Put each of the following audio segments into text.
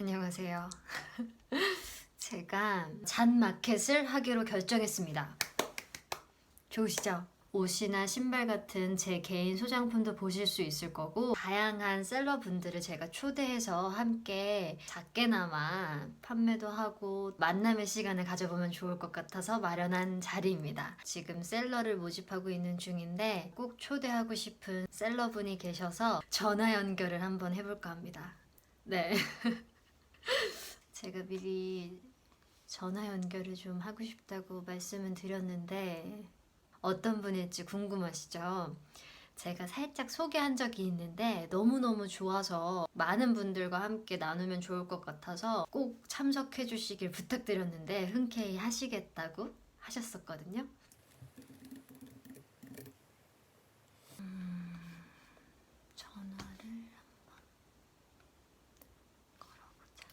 안녕하세요. 제가 잔 마켓을 하기로 결정했습니다. 좋으시죠? 옷이나 신발 같은 제 개인 소장품도 보실 수 있을 거고 다양한 셀러분들을 제가 초대해서 함께 작게나마 판매도 하고 만남의 시간을 가져보면 좋을 것 같아서 마련한 자리입니다. 지금 셀러를 모집하고 있는 중인데 꼭 초대하고 싶은 셀러분이 계셔서 전화 연결을 한번 해볼까 합니다. 네. 제가 미리 전화 연결을 좀 하고 싶다고 말씀은 드렸는데 어떤 분일지 궁금하시죠? 제가 살짝 소개한 적이 있는데 너무너무 좋아서 많은 분들과 함께 나누면 좋을 것 같아서 꼭 참석해 주시길 부탁드렸는데 흔쾌히 하시겠다고 하셨었거든요. 음, 전화를 한번 걸어보자.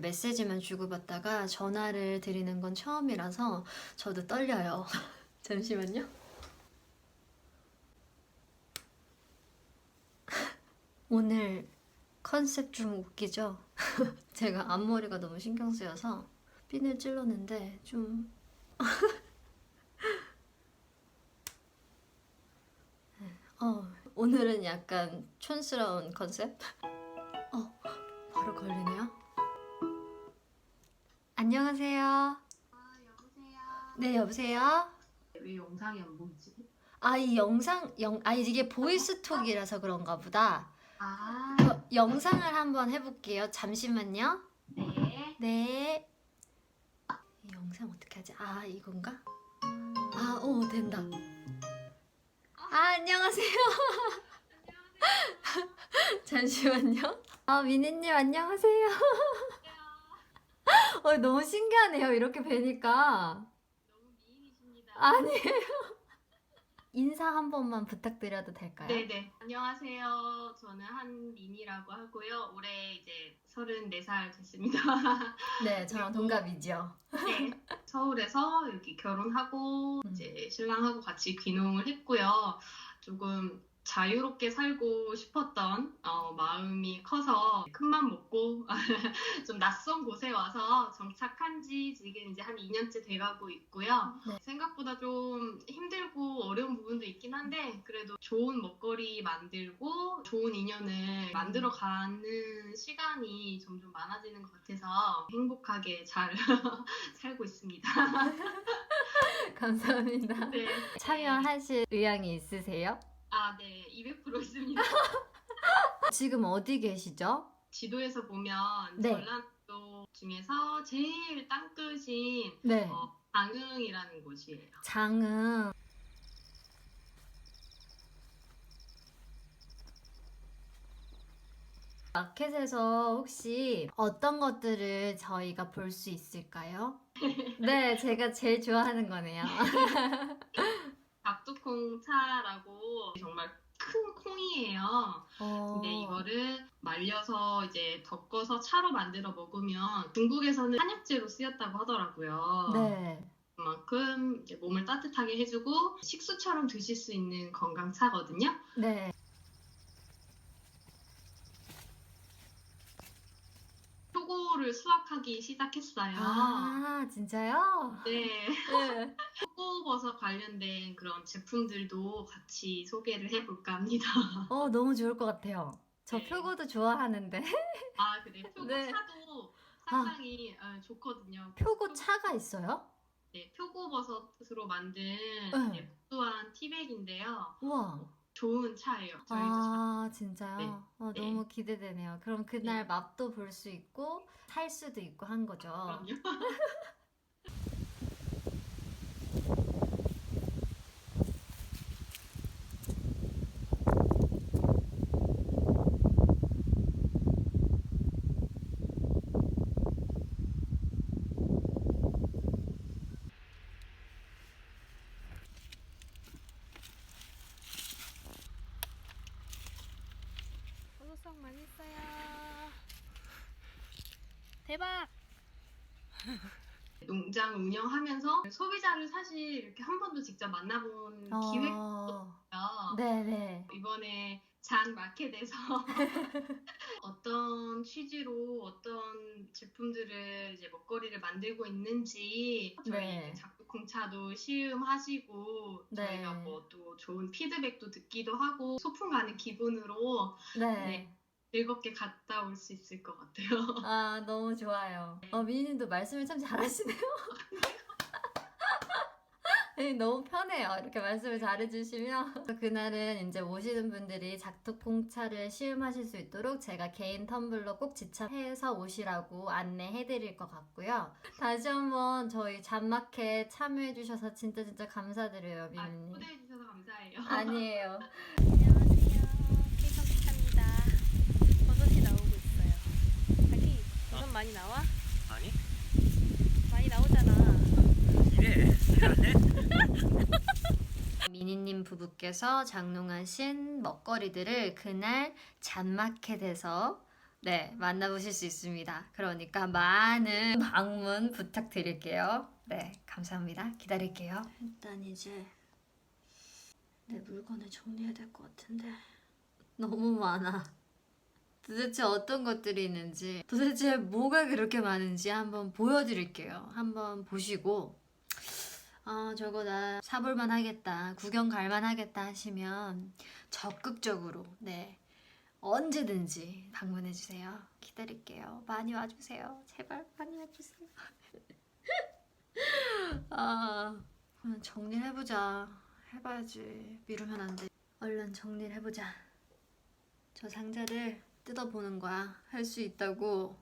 메시지만 주고받다가 전화를 드리는 건 처음이라서 저도 떨려요. 잠시만요. 오늘 컨셉 좀 웃기죠? 제가 앞머리가 너무 신경 쓰여서 핀을 찔렀는데 좀 어, 오늘은 약간 촌스러운 컨셉? 어, 바로 걸리네요. 안녕하세요. 아 여보세요. 네, 여보세요? 왜 영상이 안 보이지? 아, 이 영상, 영, 아, 이게 보이스톡이라서 그런가 보다. 아저 영상을 한번 해볼게요. 잠시만요. 네. 네. 이 영상 어떻게 하지? 아, 이건가? 아, 오, 된다. 아, 안녕하세요. 잠시만요. 아, 미니님, 안녕하세요. 어, 너무 신기하네요. 이렇게 뵈니까. 너무 미인이십니다. 아니에요. 인사 한 번만 부탁드려도 될까요? 네네. 안녕하세요. 저는 한민이라고 하고요. 올해 이제 34살 됐습니다. 네, 저랑 동갑이죠. 네. 서울에서 여기 결혼하고 음. 이제 신랑하고 같이 귀농을 했고요. 조금 자유롭게 살고 싶었던 어, 마음이 커서 큰맘 먹고 좀 낯선 곳에 와서 정착한 지 지금 이제 한 2년째 돼가고 있고요. 네. 생각보다 좀 힘들고 어려운 부분도 있긴 한데 그래도 좋은 먹거리 만들고 좋은 인연을 만들어 가는 시간이 점점 많아지는 것 같아서 행복하게 잘 살고 있습니다. 감사합니다. 네. 참여하실 의향이 있으세요? 아, 네. 200% 있습니다. 지금 어디 계시죠? 지도에서 보면 네. 전라도 중에서 제일 땅끝인 네. 어, 방흥이라는 곳이에요. 장흥. 마켓에서 혹시 어떤 것들을 저희가 볼 수 있을까요? 네, 제가 제일 좋아하는 거네요. 박두콩 차라고 정말 큰 콩이에요. 어, 근데 이거를 말려서 이제 덮어서 차로 만들어 먹으면 중국에서는 한약재로 쓰였다고 하더라고요. 네. 그만큼 몸을 따뜻하게 해주고 식수처럼 드실 수 있는 건강차거든요. 네. 표고를 수확하기 시작했어요. 아, 진짜요? 네. 네. 표고버섯 관련된 그런 제품들도 같이 소개를 해볼까 합니다. 어, 너무 좋을 것 같아요. 저 네. 표고도 좋아하는,데 아, 그래. 표고 네. 차도 상당히 어, 좋거든요. 표고 차가 있어요? 네, 표고버섯으로 만든 네. 네, 부드한 티백인데요. 우와. 좋은 차예요. 저희도 잘- 아, 진짜요? 네. 어, 네. 너무 기대되네요. 그럼 그날 네. 맛도 볼 수 있고, 살 수도 있고 한 거죠. 그럼요. 보석 많이 써요. 대박! 농장 운영하면서 소비자를 사실 이렇게 한 번도 직접 만나본 기회가 어, 없어요. 네네. 이번에 잔 마켓에서 어떤 취지로 어떤 제품들을 이제 먹거리를 만들고 있는지 저희 네. 이제 작두콩차도 시음하시고 네. 저희가 뭐 또 좋은 피드백도 듣기도 하고 소풍 가는 기분으로 네. 네. 즐겁게 갔다 올 수 있을 것 같아요. 아 너무 좋아요. 어 미니님도 말씀을 참 잘하시네요. 아니, 너무 편해요. 이렇게 말씀을 잘해주시면 그날은 이제 오시는 분들이 작두콩차를 시음하실 수 있도록 제가 개인 텀블러 꼭 지참해서 오시라고 안내해드릴 것 같고요. 다시 한번 저희 잔마켓 참여해주셔서 진짜 진짜 감사드려요, 아, 미니님. 초대해 주셔서 감사해요. 아니에요. 케이크입니다. 버섯이 나오고 있어요. 자기 버섯 많이 나와? 아니 많이 나오잖아. 이래 미니님 부부께서 장롱하신 먹거리들을 그날 잔마켓에서 네, 만나보실 수 있습니다. 그러니까 많은 방문 부탁드릴게요. 네, 감사합니다. 기다릴게요. 일단 이제 내 물건을 정리해야 될 것 같은데 너무 많아. 도대체 어떤 것들이 있는지, 도대체 뭐가 그렇게 많은지 한번 보여드릴게요. 한번 보시고 아, 저거 나 사볼만 하겠다. 구경 갈만 하겠다 하시면 적극적으로, 네. 언제든지 방문해 주세요. 기다릴게요. 많이 와주세요. 제발 많이 와주세요. 아, 정리를 해보자. 해봐야지. 미루면 안 돼. 얼른 정리를 해보자. 저 상자를 뜯어보는 거야. 할 수 있다고.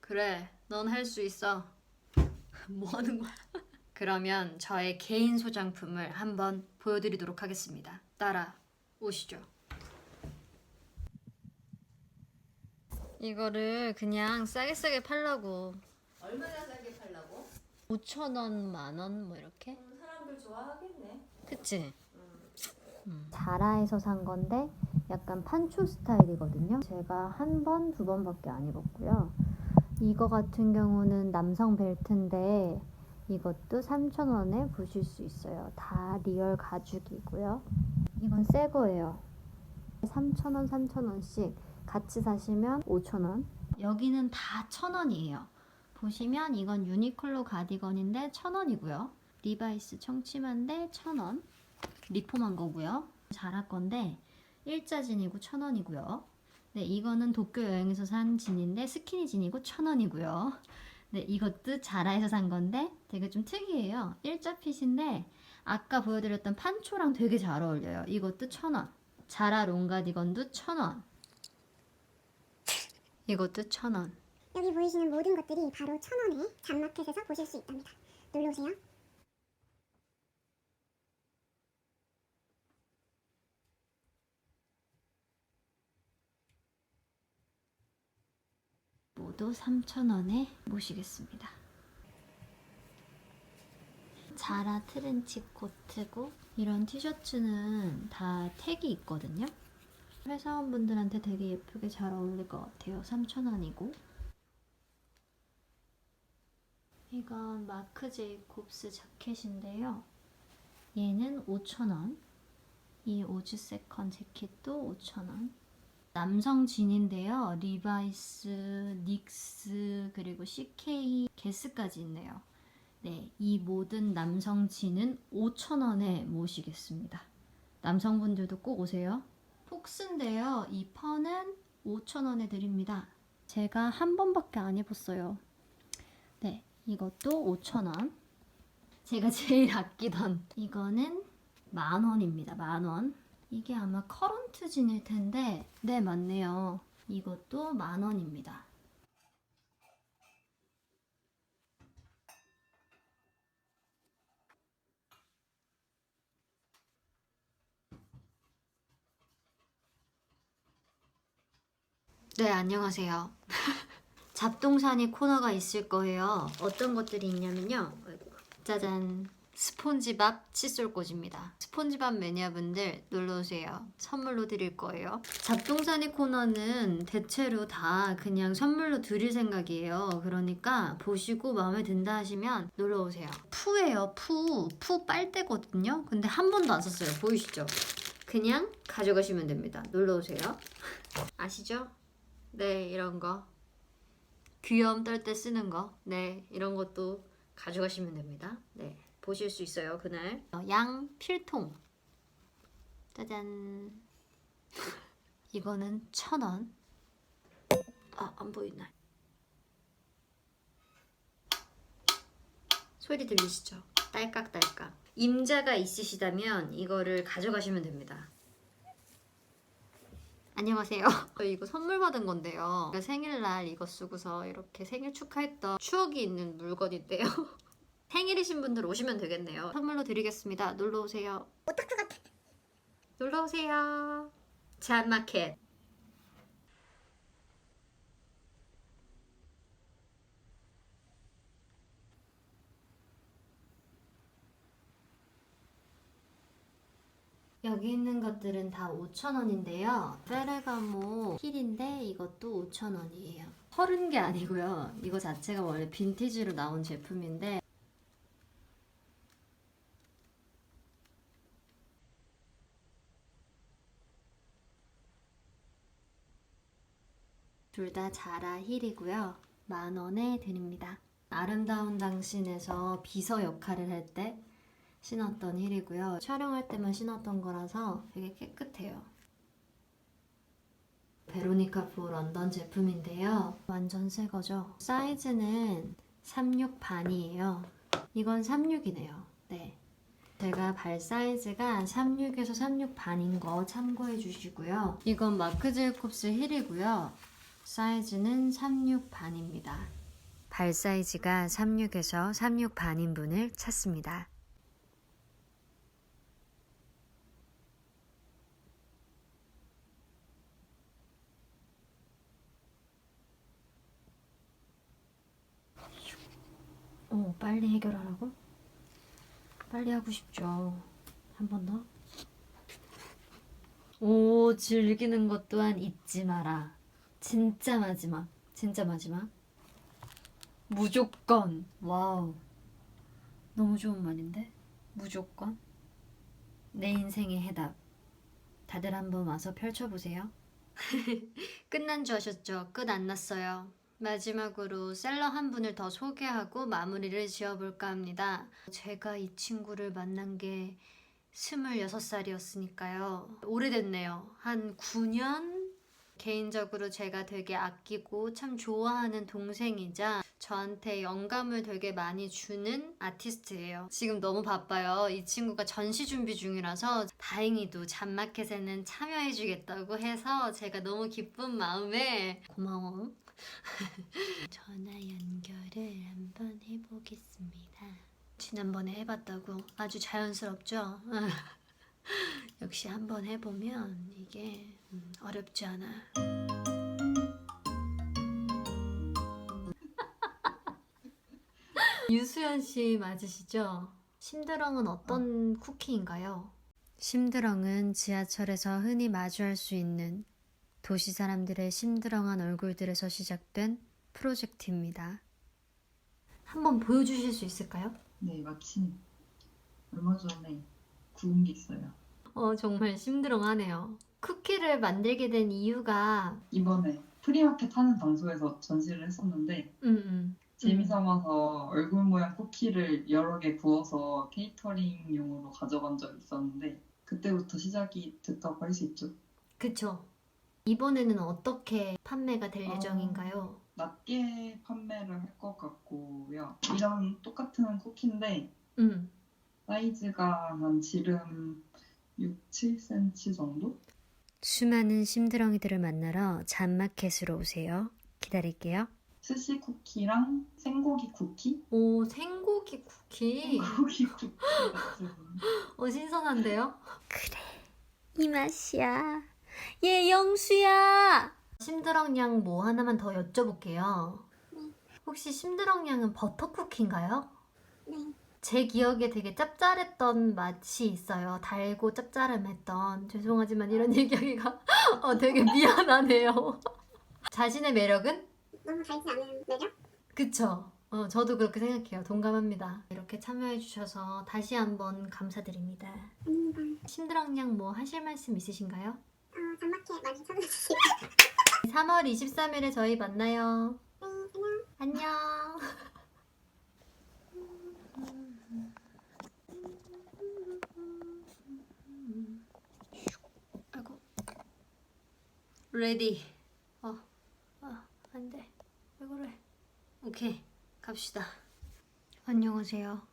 그래, 넌 할 수 있어. 뭐 하는 거야? 그러면 저의 개인 소장품을 한번 보여드리도록 하겠습니다. 따라 오시죠. 이거를 그냥 싸게 싸게 팔라고. 얼마나 싸게 팔라고? 5천 원, 만 원 뭐 이렇게? 음, 사람들 좋아하겠네. 그치? 음. 자라에서 산 건데 약간 판초 스타일이거든요. 제가 한 번, 두 번밖에 안 입었고요. 이거 같은 경우는 남성 벨트인데 이것도 3,000원에 보실 수 있어요. 다 리얼 가죽이고요. 이건 새 거예요. 3,000원, 3,000원씩 같이 사시면 5,000원. 여기는 다 1,000원이에요. 보시면 이건 유니클로 가디건인데 1,000원이고요. 리바이스 청치마인데 1,000원. 리폼한 거고요. 자라 건데 일자 진이고 1,000원이고요. 네, 이거는 도쿄 여행에서 산 진인데 스키니 진이고 1,000원이고요. 네, 이것도 자라에서 산 건데 되게 좀 특이해요. 일자 핏인데 아까 보여드렸던 판초랑 되게 잘 어울려요. 이것도 1,000원. 자라 롱가디건도 1,000원. 이것도 1,000원. 여기 보이시는 모든 것들이 바로 천 원에 잔마켓에서 보실 수 있답니다. 놀러 오세요. 모두 3,000원에 모시겠습니다. 자라 트렌치 코트고 이런 티셔츠는 다 택이 있거든요. 회사원분들한테 되게 예쁘게 잘 어울릴 것 같아요. 3,000원이고 이건 마크 제이콥스 자켓인데요. 얘는 5,000원. 이 오즈 세컨 재킷도 5,000원. 남성 진인데요. 리바이스, 닉스, 그리고 CK, 게스까지 있네요. 네, 이 모든 남성 진은 5,000원에 모시겠습니다. 남성분들도 꼭 오세요. 폭스인데요. 이 펀은 5,000원에 드립니다. 제가 한 번밖에 안 입었어요. 네, 이것도 5,000원. 제가 제일 아끼던 이거는 만 원입니다. 만 원. 이게 아마 커런트 진일 텐데, 네, 맞네요. 이것도 만 원입니다. 네, 안녕하세요. 잡동사니 코너가 있을 거예요. 어떤 것들이 있냐면요. 짜잔. 스폰지밥 칫솔꽂입니다. 스폰지밥 매니아분들 놀러오세요. 선물로 드릴 거예요. 잡동사니 코너는 대체로 다 그냥 선물로 드릴 생각이에요. 그러니까 보시고 마음에 든다 하시면 놀러오세요. 푸예요, 푸. 푸 빨대거든요. 근데 한 번도 안 썼어요. 보이시죠? 그냥 가져가시면 됩니다. 놀러 오세요. 아시죠? 네, 이런 거. 귀여움 떨때 쓰는 거. 네, 이런 것도 가져가시면 됩니다. 네, 보실 수 있어요, 그날. 어, 양 필통. 짜잔. 이거는 천 원. 아, 안 보이네. 소리 들리시죠? 딸깍딸깍. 임자가 있으시다면 이거를 가져가시면 됩니다. 안녕하세요. 저 이거 선물 받은 건데요. 생일날 이거 쓰고서 이렇게 생일 축하했던 추억이 있는 물건인데요. 생일이신 분들 오시면 되겠네요. 선물로 드리겠습니다. 놀러 오세요. 오타쿠 같아. 놀러 오세요. 잔마켓. 여기 있는 것들은 다 5,000원인데요. 페레가모 힐인데 이것도 5,000원이에요. 헐은 게 아니고요. 이거 자체가 원래 빈티지로 나온 제품인데 둘 다 자라 힐이고요. 만 원에 드립니다. 아름다운 당신에서 비서 역할을 할 때 신었던 힐이고요. 촬영할 때만 신었던 거라서 되게 깨끗해요. 베로니카 프로 런던 제품인데요. 완전 새 거죠. 사이즈는 36 반이에요. 이건 36이네요. 네. 제가 발 사이즈가 36에서 36 반인 거 참고해 주시고요. 이건 마크 제이콥스 힐이고요. 사이즈는 36 반입니다. 발 사이즈가 36에서 36 반인 분을 찾습니다. 어, 빨리 해결하라고? 빨리 하고 싶죠. 한 번 더. 오, 즐기는 것 또한 잊지 마라. 진짜 마지막. 진짜 마지막. 무조건. 와우. 너무 좋은 말인데? 무조건. 내 인생의 해답. 다들 한번 와서 펼쳐보세요. 끝난 줄 아셨죠? 끝 안 났어요. 마지막으로 셀러 한 분을 더 소개하고 마무리를 지어볼까 합니다. 제가 이 친구를 만난 게 26살이었으니까요. 오래됐네요. 한 9년? 개인적으로 제가 되게 아끼고 참 좋아하는 동생이자 저한테 영감을 되게 많이 주는 아티스트예요. 지금 너무 바빠요. 이 친구가 전시 준비 중이라서 다행히도 잠마켓에는 참여해주겠다고 해서 제가 너무 기쁜 마음에 고마워. 전화 연결을 한번 해보겠습니다. 지난번에 해봤다고 아주 자연스럽죠? 역시 한번 해보면 이게 음, 어렵지 않아. 유수연 씨 맞으시죠? 심드렁은 어떤 쿠키인가요? 심드렁은 지하철에서 흔히 마주할 수 있는 도시 사람들의 심드렁한 얼굴들에서 시작된 프로젝트입니다. 한번 보여주실 수 있을까요? 네, 마침 얼마 전에 구운 게 있어요. 어, 정말 심드렁하네요. 쿠키를 만들게 된 이유가 이번에 프리마켓 하는 장소에서 전시를 했었는데 음, 음. 재미삼아서 얼굴 모양 쿠키를 여러 개 구워서 케이터링용으로 가져간 적이 있었는데 그때부터 시작이 됐다고 할 수 있죠. 그쵸. 이번에는 어떻게 판매가 될 어. 예정인가요? 낮게 판매를 할 것 같고요. 이런 똑같은 쿠키인데 음. 사이즈가 한 지름 6, 7cm 정도? 수많은 심드렁이들을 만나러 잔마켓으로 오세요. 기다릴게요. 스시 쿠키랑 생고기 쿠키? 오, 생고기 쿠키. 생고기 쿠키 어, 신선한데요? 그래, 이 맛이야. 얘 영수야. 심드렁 양 뭐 하나만 더 여쭤볼게요. 혹시 심드렁 양은 버터 쿠키인가요? 네. 제 기억에 되게 짭짤했던 맛이 있어요. 달고 짭짤함했던. 죄송하지만 이런 얘기하기가 어, 되게 미안하네요. 자신의 매력은? 너무 달지 않은 매력? 그쵸? 어, 저도 그렇게 생각해요. 동감합니다. 이렇게 참여해주셔서 다시 한번 감사드립니다. 아닙니다. 심드랑양 뭐 하실 말씀 있으신가요? 어, 장마켓 많이 참여해주시고 3월 23일에 저희 만나요. 네, 안녕. 안녕. 아이고. 레디. 어, 어, 안 돼. 왜 그래? 오케이, 갑시다. 안녕하세요.